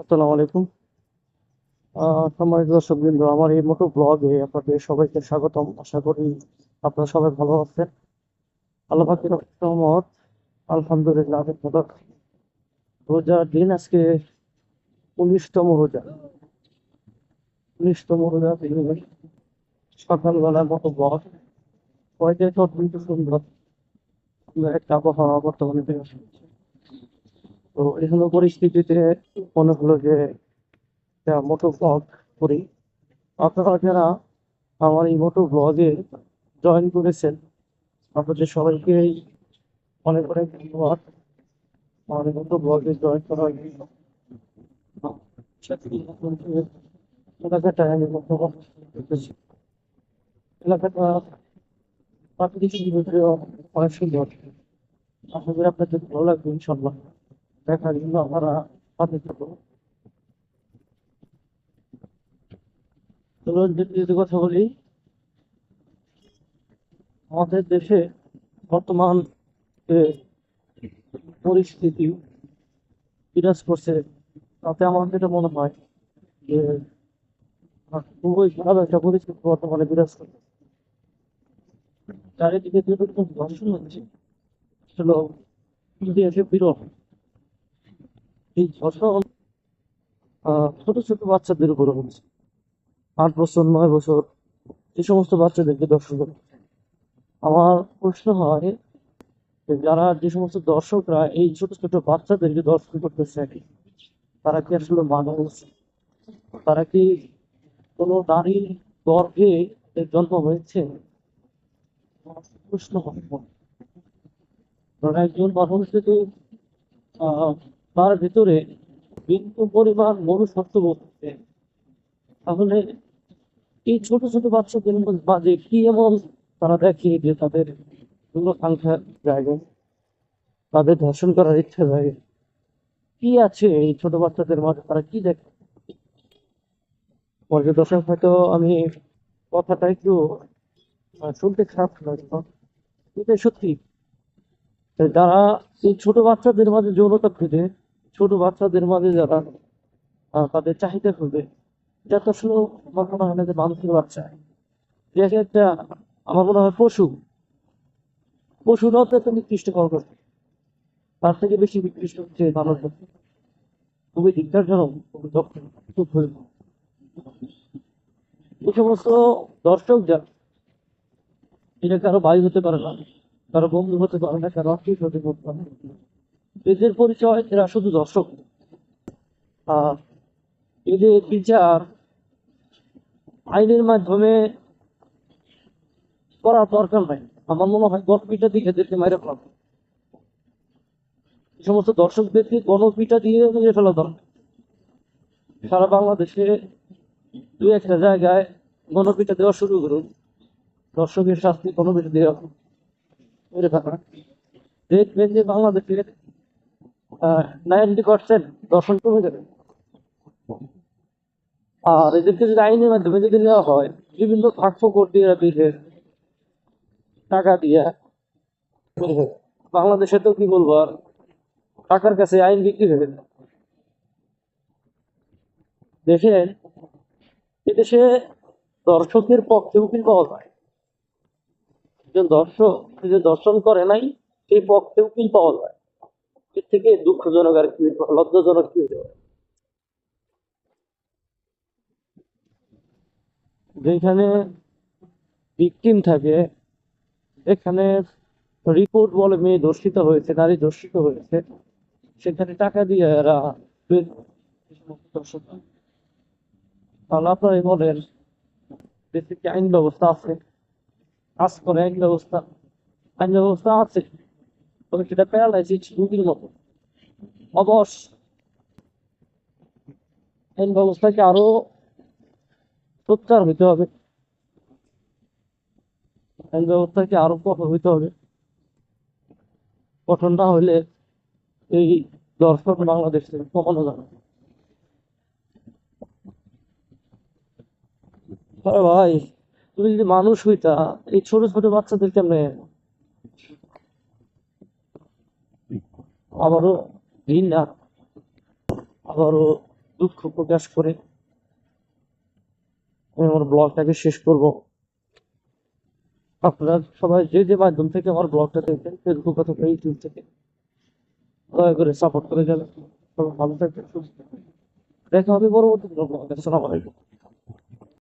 আসসালামু আলাইকুম। সম্মানিত দর্শকবৃন্দ, আমার এই মোটো ব্লগে আপনাদের সবাইকে স্বাগতম। আশা করি আপনারা সবাই ভালো আছেন। আল্লাহ রহমত, আলহামদুলিল্লাহ, আমি রোজার দিন আজকে উনিশতম রোজা। উনিশতম রোজা দিন। সকালবেলা মোটো ব্লগ কয়েকদিন তো অত্যন্ত সুন্দর। একটা আবহাওয়া বর্তমানে। তো এখানে পরিস্থিতিতে মনে হলো যে মোটো ব্লগ করি। আপনারা যারা আমার এই মোটো ব্লগে জয়েন করেছেন, আপনাদের সবাইকে অনেক অনেক ধন্যবাদ। আমার এই মোটো ব্লগে জয়েন করার জন্য। এলাকাটায় আমি এলাকাটা প্রাকৃতিক অনেক সুন্দর। আশা আপনাদের ভালো লাগবে ইনশাল্লাহ দেখার জন্য আমরা চলুন যদি কথা বলি, আমাদের দেশে বর্তমান পরিস্থিতি বিরাজ করছে, তাতে আমার যেটা মনে হয় যে খুবই খারাপ একটা পরিস্থিতি বর্তমানে বিরাজ করছে। চারিদিকে যেরকম ধর্ষণ হচ্ছে আসলে ইতিহাসে বিরল। এই আহ, ছোট ছোট বাচ্চাদের উপরে হচ্ছে। আট বছর নয় বছর এই সমস্ত বাচ্চাদেরকে দর্শন করে। আমার প্রশ্ন হয় যারা যে সমস্ত দর্শকরা এই ছোট ছোট বাচ্চাদেরকে দর্শন করতেছে তারা কি আসলে মানুষ? তারা কি কোনো নারীর গর্ভে জন্ম হয়েছে? প্রশ্ন হয়। একজন মানুষ যদি আহ, তার ভিতরে বিন্দু পরিমাণ মনুষ্যত্ব বোধ তাহলে এই ছোট ছোট বাচ্চাদের মাঝে কি এমন তারা দেখে যে তাদের আকাঙ্ক্ষা জায়গা, তাদের ধর্ষণ করার ইচ্ছা জাগে? কি আছে এই ছোট বাচ্চাদের মাঝে? তারা কি দেখে? পর্যদর্শক হয়তো আমি কথাটা একটু শুনতে খারাপ লাগল এটা সত্যি। যারা এই ছোট বাচ্চাদের মাঝে যৌনতা খুঁজে ছোট বাচ্চাদের মাঝে যারা তাদের চাহিদা খুঁজে এটা তো আসলে আমার মনে হয় না যে মানুষের বাচ্চা। একটা, আমার মনে হয় পশু পশুরাও তো নিকৃষ্ট করে তার থেকে বেশি নিকৃষ্ট হচ্ছে মানুষ। খুবই ভুল এই সমস্ত দর্শক যা এটা কারও ভাই হতে পারে না, কারও বন্ধু হতে পারে না, কারও আত্মীয় হতে পারে না। এদের পরিচয়, এরা শুধু দর্শক। এদের বিচার আইনের মাধ্যমে করার দরকার নাই। আমার মনে হয় গণপিটা দিয়ে এদেরকে মেরে ফেলা। এই সমস্ত দর্শকদেরকে গণপিটা দিয়ে মেরে ফেলা দরকার। সারা বাংলাদেশে দু একটা জায়গায় গণপিটা দেওয়া শুরু করুন। দর্শকের শাস্তি গণপিটা দেওয়া মেরে ফেলা। দেখবেন যে বাংলাদেশের নাইনটি পার্সেন্ট দর্শন কমে যাবে। আর এদেরকে যদি আইনের মাধ্যমে যদি নেওয়া হয়, বিভিন্ন ফাঁকফোকর দিয়ে বিলের টাকা দিয়া বাংলাদেশে তো কি বলব আর, টাকার কাছে আইন বিক্রি হয়ে গেছে দেখেন, এদেশে দর্শকের পক্ষে উকিল পাওয়া যায়? একজন দর্শক যে দর্শন করে নাই, সেই পক্ষে উকিল পাওয়া যায়? এর থেকে দুঃখজনক আর কি, লজ্জাজনক কি হতে যেখানে ভিকটিম থাকে, এখানে রিপোর্ট বলে মেয়ে ধর্ষিত হয়েছে, নারী ধর্ষিত হয়েছে, সেখানে টাকা দিয়ে এরা। তাহলে আপনারাই বলেন দেশে কি আইন ব্যবস্থা আছে, কাজ করে আইন ব্যবস্থা আইন ব্যবস্থা আছে তবে সেটা প্যারালাইসিস রুগীর মতো অবশ আইন ব্যবস্থাকে আরও সোচ্চার হইতে হবে আইন ব্যবস্থাকে আরও কঠোর হইতে হবে কঠোর না হইলে এই দর্শক বাংলাদেশ থেকে কমানো যাবে ভাই তুমি যদি মানুষ হইতা এই ছোট ছোট বাচ্চাদের কেমনে আবারও ঘৃণা আবারও দুঃখ প্রকাশ করে আমি আমার ব্লগটাকে শেষ করব। আপনারা সবাই যে যে মাধ্যম থেকে আমার ব্লগটা দেখবেন ফেসবুক অথবা ইউটিউব থেকে, দয়া করে সাপোর্ট করে যাবেন। সবাই ভালো থাকবেন, সুস্থ থাকবেন। দেখা হবে পরবর্তী ব্লগ। আসসালামু আলাইকুম।